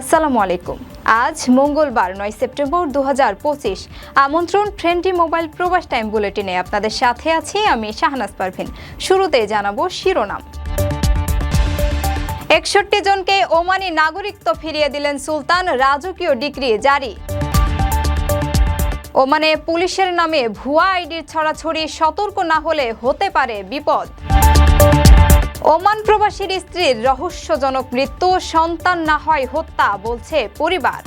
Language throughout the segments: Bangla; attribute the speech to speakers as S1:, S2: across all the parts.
S1: আসসালামু আলাইকুম আজ মঙ্গলবার নয় সেপ্টেম্বর দু আমন্ত্রণ ট্রেন্ডি মোবাইল প্রবাস টাইম বুলেটিনে আপনাদের সাথে আছি আমি শাহনাজ পারভিন শুরুতে জানাবো শিরোনাম একষট্টি জনকে ওমানি নাগরিকত্ব ফিরিয়ে দিলেন সুলতান রাজকীয় ডিগ্রি জারি ওমানে পুলিশের নামে ভুয়া আইডির ছড়াছড়ি সতর্ক না হলে হতে পারে বিপদ ওমান প্রবাসীর স্ত্রীর রহস্যজনক মৃত্যু সন্তান না হয় হত্যা বলছে পরিবার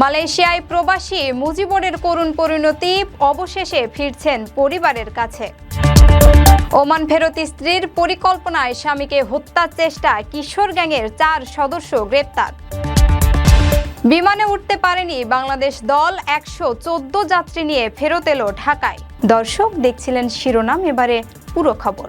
S1: মালয়েশিয়ায় প্রবাসী মুজিবরের করুণ পরিণতি অবশেষে ফিরছেন পরিবারের কাছে ওমান ফেরত স্ত্রীর পরিকল্পনায় স্বামীকে হত্যার চেষ্টা কিশোর গ্যাংয়ের চার সদস্য গ্রেপ্তার বিমানে উঠতে পারেনি বাংলাদেশ দল একশো চোদ্দ যাত্রী নিয়ে ফেরত এলো ঢাকায় দর্শক দেখছিলেন শিরোনাম এবারে পুরো খবর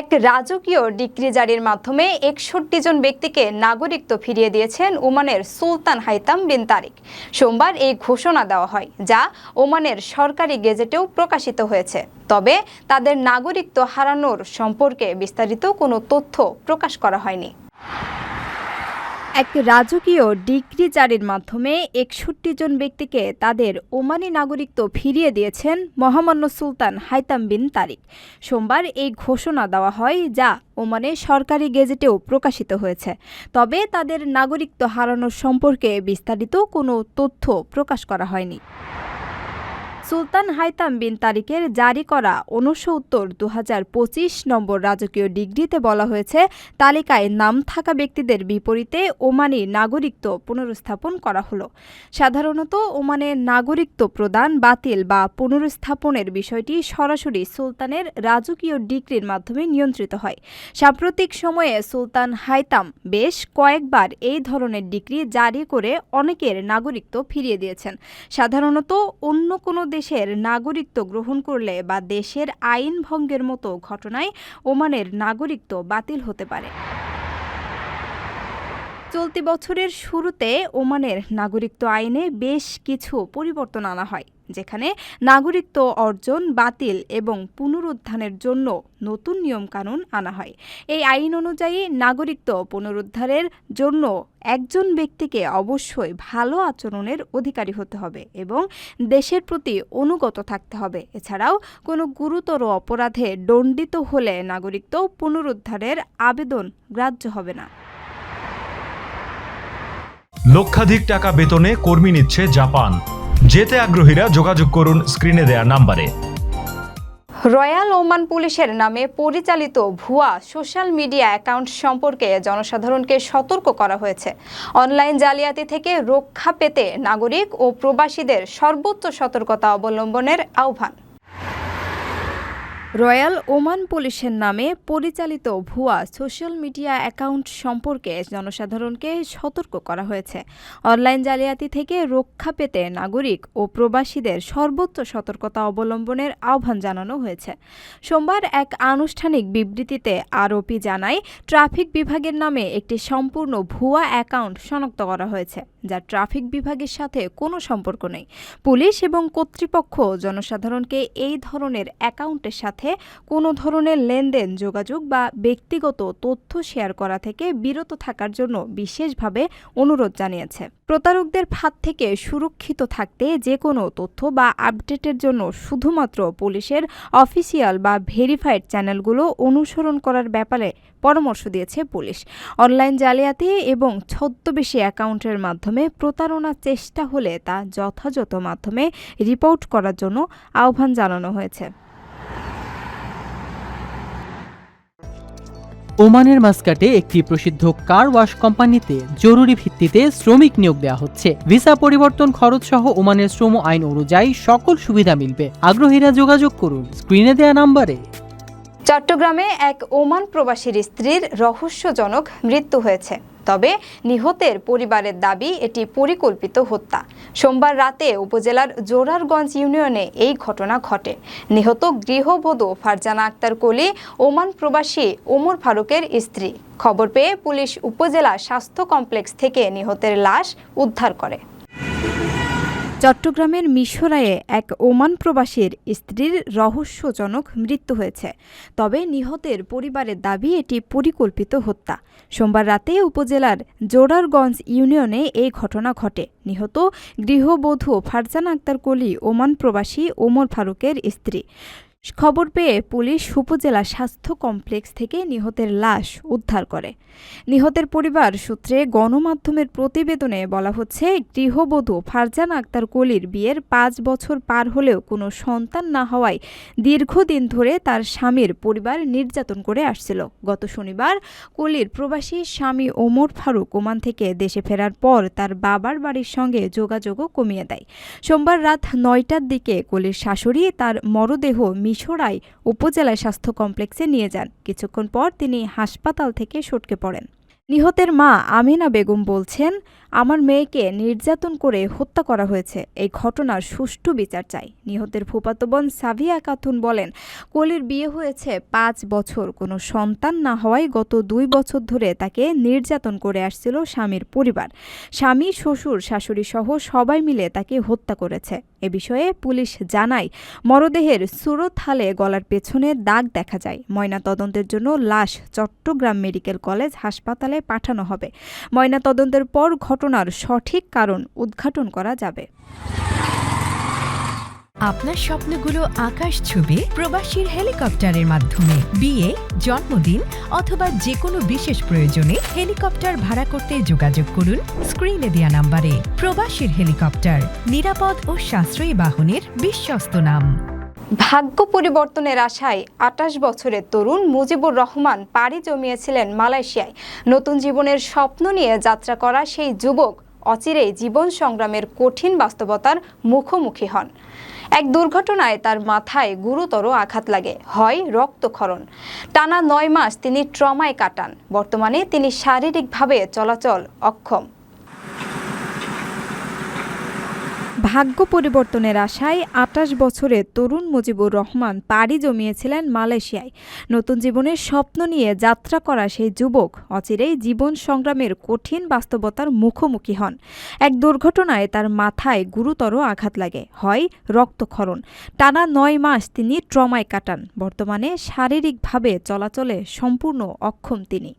S1: এক রাজকীয় ডিক্রি জারির মাধ্যমে একষট্টি জন ব্যক্তিকে নাগরিকত্ব ফিরিয়ে দিয়েছেন ওমানের সুলতান হাইতাম বিন তারিক সোমবার এই ঘোষণা দেওয়া হয় যা ওমানের সরকারি গেজেটেও প্রকাশিত হয়েছে তবে তাদের নাগরিকত্ব হারানোর সম্পর্কে বিস্তারিত কোনো তথ্য প্রকাশ করা হয়নি এক রাজকীয় ডিগ্রি জারির মাধ্যমে একষট্টি জন ব্যক্তিকে তাদের ওমানি নাগরিকত্ব ফিরিয়ে দিয়েছেন মহামান্য সুলতান হাইতাম বিন তারিক সোমবার এই ঘোষণা দেওয়া হয় যা ওমানে সরকারি গেজেটেও প্রকাশিত হয়েছে তবে তাদের নাগরিকত্ব হারানোর সম্পর্কে বিস্তারিত কোনো তথ্য প্রকাশ করা হয়নি সুলতান হাইতাম বিন তারিকের জারি করা উনসত্তর দু নম্বর রাজকীয় ডিগ্রিতে বলা হয়েছে তালিকায় নাম থাকা ব্যক্তিদের বিপরীতে ওমানের নাগরিকত্ব পুনরুস্থাপন করা হল সাধারণত ওমানের নাগরিকত্ব প্রদান বাতিল বা পুনরুস্থাপনের বিষয়টি সরাসরি সুলতানের রাজকীয় ডিগ্রির মাধ্যমে নিয়ন্ত্রিত হয় সাম্প্রতিক সময়ে সুলতান হাইতাম বেশ কয়েকবার এই ধরনের ডিগ্রি জারি করে অনেকের নাগরিকত্ব ফিরিয়ে দিয়েছেন সাধারণত অন্য কোনো দেশের নাগরিকত্ব গ্রহণ করলে বা দেশের আইন ভঙ্গের মতো ঘটনায় ওমানের নাগরিকত্ব বাতিল হতে পারে চলতি বছরের শুরুতে ওমানের নাগরিকত্ব আইনে বেশ কিছু পরিবর্তন আনা হয় যেখানে নাগরিকত্ব অর্জন বাতিল এবং পুনরুদ্ধানের জন্য নতুন নিয়মকানুন আনা হয় এই আইন অনুযায়ী নাগরিকত্ব পুনরুদ্ধারের জন্য একজন ব্যক্তিকে অবশ্যই ভালো আচরণের অধিকারী হতে হবে এবং দেশের প্রতি অনুগত থাকতে হবে এছাড়াও কোনো গুরুতর অপরাধে দণ্ডিত হলে নাগরিকত্ব পুনরুদ্ধারের আবেদন গ্রাহ্য হবে না
S2: লক্ষাধিক টাকা বেতনে কর্মী নিচ্ছে জাপান যেতে আগ্রহীরা যোগাযোগ করুন স্ক্রিনে দেয়া নাম্বারে
S1: রয়্যাল ওমান পুলিশের নামে পরিচালিত ভুয়া সোশ্যাল মিডিয়া অ্যাকাউন্ট সম্পর্কে জনসাধারণকে সতর্ক করা হয়েছে অনলাইন জালিয়াতি থেকে রক্ষা পেতে নাগরিক ও প্রবাসীদের সর্বোচ্চ সতর্কতা অবলম্বনের আহ্বান রয়্যাল ওমান পুলিশের নামে পরিচালিত ভুয়া সোশ্যাল মিডিয়া অ্যাকাউন্ট সম্পর্কে জনসাধারণকে সতর্ক করা হয়েছে অনলাইন জালিয়াতি থেকে রক্ষা পেতে নাগরিক ও প্রবাসীদের সর্বোচ্চ সতর্কতা অবলম্বনের আহ্বান জানানো হয়েছে সোমবার এক আনুষ্ঠানিক বিবৃতিতে আরোপি জানায় ট্রাফিক বিভাগের নামে একটি সম্পূর্ণ ভুয়া অ্যাকাউন্ট শনাক্ত করা হয়েছে যা ট্রাফিক বিভাগের সাথে কোনো সম্পর্ক নেই পুলিশ এবং কর্তৃপক্ষ জনসাধারণকে এই ধরনের অ্যাকাউন্টের সাথে কোনো ধরনের লেনদেন যোগাযোগ বা ব্যক্তিগত তথ্য শেয়ার করা থেকে বিরত থাকার জন্য বিশেষভাবে অনুরোধ জানিয়েছে প্রতারকদের ফাঁদ থেকে সুরক্ষিত থাকতে যে কোনো তথ্য বা আপডেটের জন্য শুধুমাত্র পুলিশের অফিসিয়াল বা ভেরিফাইড চ্যানেলগুলো অনুসরণ করার ব্যাপারে পরামর্শ দিয়েছে পুলিশ অনলাইন জালিয়াতি এবং ছদ্মবেশী অ্যাকাউন্টের মাধ্যমে মাধ্যমে প্রতারণার চেষ্টা হলে তা যথাযথ মাধ্যমে রিপোর্ট করার জন্য আহ্বান জানানো হয়েছে
S2: ওমানের মাস্কাটে একটি প্রসিদ্ধ কার ওয়াশ কোম্পানিতে জরুরি ভিত্তিতে শ্রমিক নিয়োগ দেওয়া হচ্ছে ভিসা পরিবর্তন খরচ সহ ওমানের শ্রম আইন অনুযায়ী সকল সুবিধা মিলবে আগ্রহীরা যোগাযোগ করুন স্ক্রিনে দেয়া নাম্বারে
S1: চট্টগ্রামে এক ওমান প্রবাসীর স্ত্রীর রহস্যজনক মৃত্যু হয়েছে তবে নিহতের পরিবারের দাবি এটি পরিকল্পিত হত্যা সোমবার রাতে উপজেলার জোরারগঞ্জ ইউনিয়নে এই ঘটনা ঘটে নিহত গৃহবধূ ফারজানা আক্তার কলি ওমান প্রবাসী ওমর ফারুকের স্ত্রী খবর পেয়ে পুলিশ উপজেলা স্বাস্থ্য কমপ্লেক্স থেকে নিহতের লাশ উদ্ধার করে চট্টগ্রামের মিশরায়ে এক ওমান প্রবাসীর স্ত্রীর রহস্যজনক মৃত্যু হয়েছে তবে নিহতের পরিবারের দাবি এটি পরিকল্পিত হত্যা সোমবার রাতে উপজেলার জোরারগঞ্জ ইউনিয়নে এই ঘটনা ঘটে নিহত গৃহবধূ ফারজান আক্তার কলি ওমান প্রবাসী ওমর ফারুকের স্ত্রী খবর পেয়ে পুলিশ উপজেলা স্বাস্থ্য কমপ্লেক্স থেকে নিহতের লাশ উদ্ধার করে নিহতের পরিবার সূত্রে গণমাধ্যমের প্রতিবেদনে বলা হচ্ছে গৃহবধূ ফারজান আক্তার কলির বিয়ের পাঁচ বছর পার হলেও কোনো সন্তান না হওয়ায় দীর্ঘদিন ধরে তার স্বামীর পরিবার নির্যাতন করে আসছিল গত শনিবার কলির প্রবাসী স্বামী ওমর ফারুক ওমান থেকে দেশে ফেরার পর তার বাবার বাড়ির সঙ্গে যোগাযোগও কমিয়ে দেয় সোমবার রাত নয়টার দিকে কলির শাশুড়ি তার মরদেহ মিশরাই উপজেলায় স্বাস্থ্য কমপ্লেক্সে নিয়ে যান কিছুক্ষণ পর তিনি হাসপাতাল থেকে সটকে পড়েন নিহতের মা আমিনা বেগম বলছেন আমার মেয়েকে নির্যাতন করে হত্যা করা হয়েছে এই ঘটনার সুষ্ঠু বিচার চাই নিহতের ফুপাতো বোন সাভিয়া কাথুন বলেন কোলির বিয়ে হয়েছে পাঁচ বছর কোনো সন্তান না হওয়ায় গত দুই বছর ধরে তাকে নির্যাতন করে আসছিল স্বামীর পরিবার স্বামী শ্বশুর শাশুড়ি সহ সবাই মিলে তাকে হত্যা করেছে এ বিষয়ে পুলিশ জানায় মরদেহের সুরত হালে গলার পেছনে দাগ দেখা যায় ময়না তদন্তের জন্য লাশ চট্টগ্রাম মেডিকেল কলেজ হাসপাতালে পাঠানো হবে ময়না তদন্তের পর ঘটনার সঠিক কারণ উদ্ঘাটন করা যাবে
S2: আপনার স্বপ্নগুলো আকাশ ছবি প্রবাসীর হেলিকপ্টারের মাধ্যমে বিয়ে জন্মদিন অথবা যে কোনো বিশেষ প্রয়োজনে হেলিকপ্টার ভাড়া করতে যোগাযোগ করুন স্ক্রিনে দেওয়া নাম্বারে প্রবাসীর হেলিকপ্টার নিরাপদ ও সাশ্রয়ী বাহনের বিশ্বস্ত নাম
S1: ভাগ্য পরিবর্তনের আশায় আটাশ বছরের তরুণ মুজিবুর রহমান পাড়ি জমিয়েছিলেন মালয়েশিয়ায় নতুন জীবনের স্বপ্ন নিয়ে যাত্রা করা সেই যুবক অচিরেই জীবন সংগ্রামের কঠিন বাস্তবতার মুখোমুখি হন এক দুর্ঘটনায় তার মাথায় গুরুতর আঘাত লাগে হয় রক্তক্ষরণ টানা নয় মাস তিনি ট্রমায় কাটান বর্তমানে তিনি শারীরিকভাবে চলাচল অক্ষম ভাগ্য পরিবর্তনের আশায় আটাশ বছরে তরুণ মুজিবুর রহমান পাড়ি জমিয়েছিলেন মালয়েশিয়ায় নতুন জীবনের স্বপ্ন নিয়ে যাত্রা করা সেই যুবক অচিরেই জীবন সংগ্রামের কঠিন বাস্তবতার মুখোমুখি হন এক দুর্ঘটনায় তার মাথায় গুরুতর আঘাত লাগে হয় রক্তক্ষরণ টানা নয় মাস তিনি ট্রমায় কাটান বর্তমানে শারীরিকভাবে চলাচলে সম্পূর্ণ অক্ষম তিনি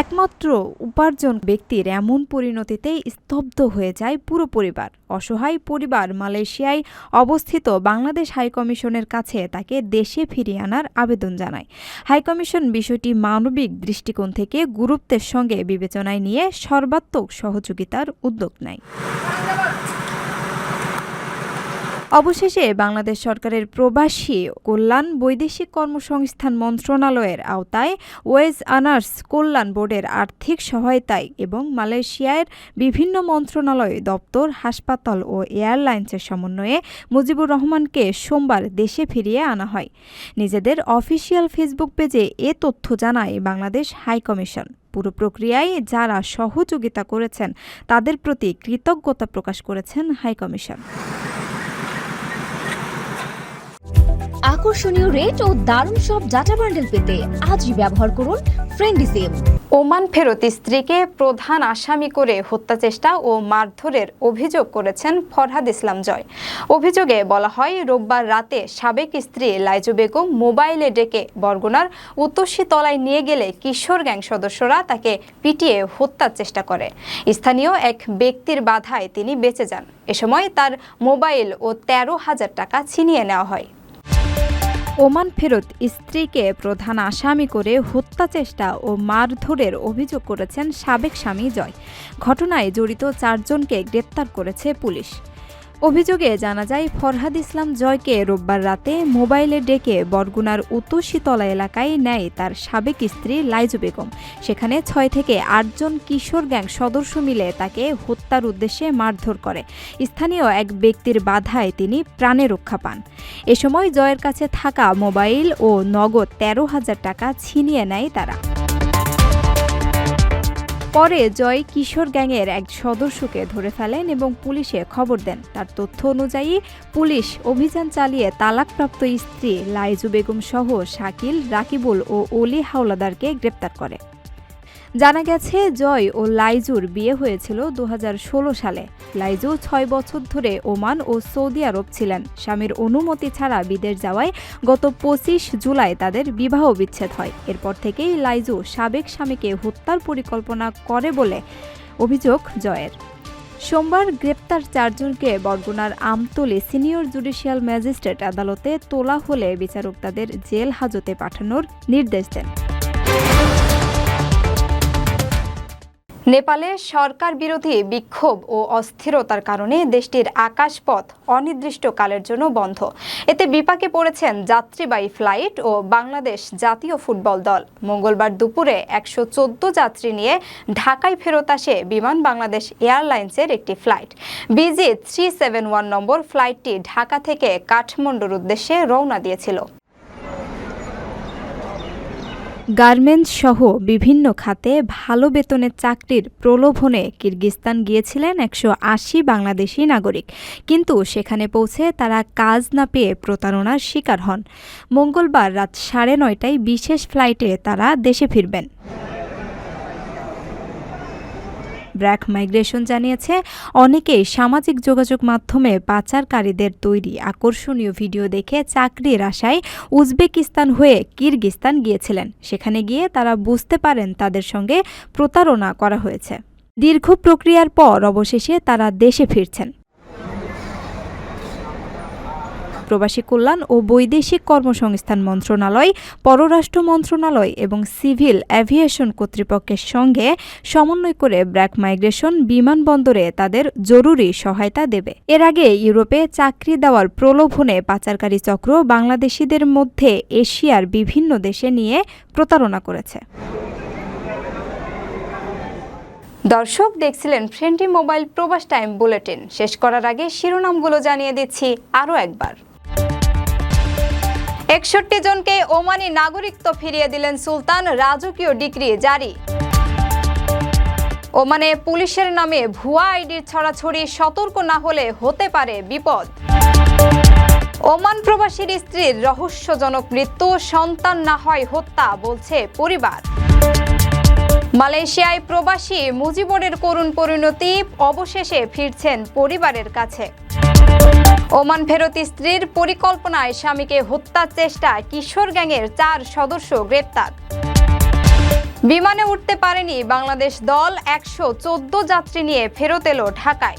S1: একমাত্র উপার্জন ব্যক্তির এমন পরিণতিতে স্তব্ধ হয়ে যায় পুরো পরিবার অসহায় পরিবার মালয়েশিয়ায় অবস্থিত বাংলাদেশ হাইকমিশনের কাছে তাকে দেশে ফিরিয়ে আনার আবেদন জানায় হাইকমিশন বিষয়টি মানবিক দৃষ্টিকোণ থেকে গুরুত্বের সঙ্গে বিবেচনায় নিয়ে সর্বাত্মক সহযোগিতার উদ্যোগ নেয় অবশেষে বাংলাদেশ সরকারের প্রবাসী কল্যাণ বৈদেশিক কর্মসংস্থান মন্ত্রণালয়ের আওতায় ওয়েজ আনার্স কল্যাণ বোর্ডের আর্থিক সহায়তায় এবং মালয়েশিয়ার বিভিন্ন মন্ত্রণালয় দপ্তর হাসপাতাল ও এয়ারলাইন্সের সমন্বয়ে মুজিবুর রহমানকে সোমবার দেশে ফিরিয়ে আনা হয় নিজেদের অফিসিয়াল ফেসবুক পেজে এ তথ্য জানায় বাংলাদেশ হাইকমিশন পুরো প্রক্রিয়ায় যারা সহযোগিতা করেছেন তাদের প্রতি কৃতজ্ঞতা প্রকাশ করেছেন হাইকমিশন
S2: আকর্ষণীয় রেট ও দারুণ সব ডাটা বান্ডেল পেতে আজই ব্যবহার করুন ফ্রেন্ডিসিম
S1: ওমান ফেরত স্ত্রীকে প্রধান আসামি করে হত্যা চেষ্টা ও মারধরের অভিযোগ করেছেন ফরহাদ ইসলাম জয় অভিযোগে বলা হয় রোববার রাতে সাবেক স্ত্রী লাইজু বেগম মোবাইলে ডেকে বরগুনার তলায় নিয়ে গেলে কিশোর গ্যাং সদস্যরা তাকে পিটিয়ে হত্যার চেষ্টা করে স্থানীয় এক ব্যক্তির বাধায় তিনি বেঁচে যান এ সময় তার মোবাইল ও তেরো হাজার টাকা ছিনিয়ে নেওয়া হয় ওমান ফেরত স্ত্রীকে প্রধান আসামি করে হত্যা চেষ্টা ও মারধরের অভিযোগ করেছেন সাবেক স্বামী জয় ঘটনায় জড়িত চারজনকে গ্রেপ্তার করেছে পুলিশ অভিযোগে জানা যায় ফরহাদ ইসলাম জয়কে রোববার রাতে মোবাইলে ডেকে বরগুনার উত্তর শীতলা এলাকায় নেয় তার সাবেক স্ত্রী লাইজু বেগম সেখানে ছয় থেকে আটজন কিশোর গ্যাং সদস্য মিলে তাকে হত্যার উদ্দেশ্যে মারধর করে স্থানীয় এক ব্যক্তির বাধায় তিনি প্রাণে রক্ষা পান এ সময় জয়ের কাছে থাকা মোবাইল ও নগদ তেরো হাজার টাকা ছিনিয়ে নেয় তারা পরে জয় কিশোর গ্যাংয়ের এক সদস্যকে ধরে ফেলেন এবং পুলিশে খবর দেন তার তথ্য অনুযায়ী পুলিশ অভিযান চালিয়ে তালাকপ্রাপ্ত স্ত্রী লাইজু বেগম সহ শাকিল রাকিবুল ও অলি হাওলাদারকে গ্রেপ্তার করে জানা গেছে জয় ও লাইজুর বিয়ে হয়েছিল দু সালে লাইজু ছয় বছর ধরে ওমান ও সৌদি আরব ছিলেন স্বামীর অনুমতি ছাড়া বিদেশ যাওয়ায় গত পঁচিশ জুলাই তাদের বিবাহ বিচ্ছেদ হয় এরপর থেকেই লাইজু সাবেক স্বামীকে হত্যার পরিকল্পনা করে বলে অভিযোগ জয়ের সোমবার গ্রেপ্তার চারজনকে বরগুনার আমতলে সিনিয়র জুডিশিয়াল ম্যাজিস্ট্রেট আদালতে তোলা হলে বিচারক তাদের জেল হাজতে পাঠানোর নির্দেশ দেন নেপালে সরকার বিরোধী বিক্ষোভ ও অস্থিরতার কারণে দেশটির আকাশপথ অনির্দিষ্টকালের জন্য বন্ধ এতে বিপাকে পড়েছেন যাত্রীবাহী ফ্লাইট ও বাংলাদেশ জাতীয় ফুটবল দল মঙ্গলবার দুপুরে একশো যাত্রী নিয়ে ঢাকায় ফেরত আসে বিমান বাংলাদেশ এয়ারলাইন্সের একটি flight BG three seven one নম্বর ফ্লাইটটি ঢাকা থেকে কাঠমান্ডুর উদ্দেশ্যে রওনা দিয়েছিল গার্মেন্টস সহ বিভিন্ন খাতে ভালো বেতনের চাকরির প্রলোভনে কিরগিস্তান গিয়েছিলেন একশো আশি বাংলাদেশি নাগরিক কিন্তু সেখানে পৌঁছে তারা কাজ না পেয়ে প্রতারণার শিকার হন মঙ্গলবার রাত সাড়ে নয়টায় বিশেষ ফ্লাইটে তারা দেশে ফিরবেন ব্র্যাক মাইগ্রেশন জানিয়েছে অনেকেই সামাজিক যোগাযোগ মাধ্যমে পাচারকারীদের তৈরি আকর্ষণীয় ভিডিও দেখে চাকরির আশায় উজবেকিস্তান হয়ে কিরগিস্তান গিয়েছিলেন সেখানে গিয়ে তারা বুঝতে পারেন তাদের সঙ্গে প্রতারণা করা হয়েছে দীর্ঘ প্রক্রিয়ার পর অবশেষে তারা দেশে ফিরছেন প্রবাসী কল্যাণ ও বৈদেশিক কর্মসংস্থান মন্ত্রণালয় পররাষ্ট্র মন্ত্রণালয় এবং সিভিল অ্যাভিয়েশন কর্তৃপক্ষের সঙ্গে সমন্বয় করে ব্র্যাক মাইগ্রেশন বিমানবন্দরে তাদের জরুরি সহায়তা দেবে এর আগে ইউরোপে চাকরি দেওয়ার প্রলোভনে পাচারকারী চক্র বাংলাদেশিদের মধ্যে এশিয়ার বিভিন্ন দেশে নিয়ে প্রতারণা করেছে দর্শক দেখছিলেন ফ্রেন্ডি মোবাইল প্রবাস টাইম বুলেটিন শেষ করার আগে শিরোনামগুলো জানিয়ে দিচ্ছি আরও একবার একষট্টি জনকে ওমানি নাগরিকত্ব ফিরিয়ে দিলেন সুলতান রাজকীয় ডিগ্রি জারি ওমানে পুলিশের নামে ভুয়া আইডির ছড়াছড়ি সতর্ক না হলে হতে পারে বিপদ ওমান প্রবাসীর স্ত্রীর রহস্যজনক মৃত্যু সন্তান না হয় হত্যা বলছে পরিবার মালয়েশিয়ায় প্রবাসী মুজিবরের করুণ পরিণতি অবশেষে ফিরছেন পরিবারের কাছে ওমান ফেরত স্ত্রীর পরিকল্পনায় স্বামীকে হত্যা চেষ্টায় কিশোর গ্যাংয়ের চার সদস্য গ্রেপ্তার বিমানে উঠতে পারেনি বাংলাদেশ দল একশো যাত্রী নিয়ে ফেরত এলো ঢাকায়